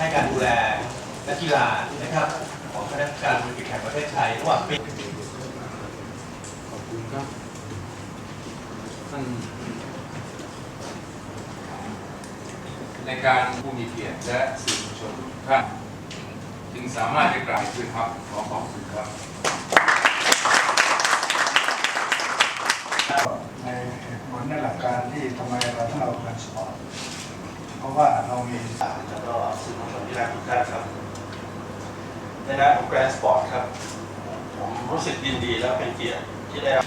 ให้การดูแลนักกีฬานะครับ ของคณะกรรมการโอลิมปิกแห่งประเทศไทยระหว่างปีขอบคุณครับท่านในการผู้มีเกียรติและสื่อมวลชนทุกท่านจึงสามารถได้กล่าวขึ้นครับขอขอบคุณครับในผลในหลักการที่ทำไมเราต้องเอาการสปอร์ต เพราะว่าเรามีการแล้วก็สื่อมวลชนที่รักทุกท่านครับในนามของแกรนด์สปอร์ตครับ ผมรู้สึกยินดีและเป็นเกียรติที่ได้รับ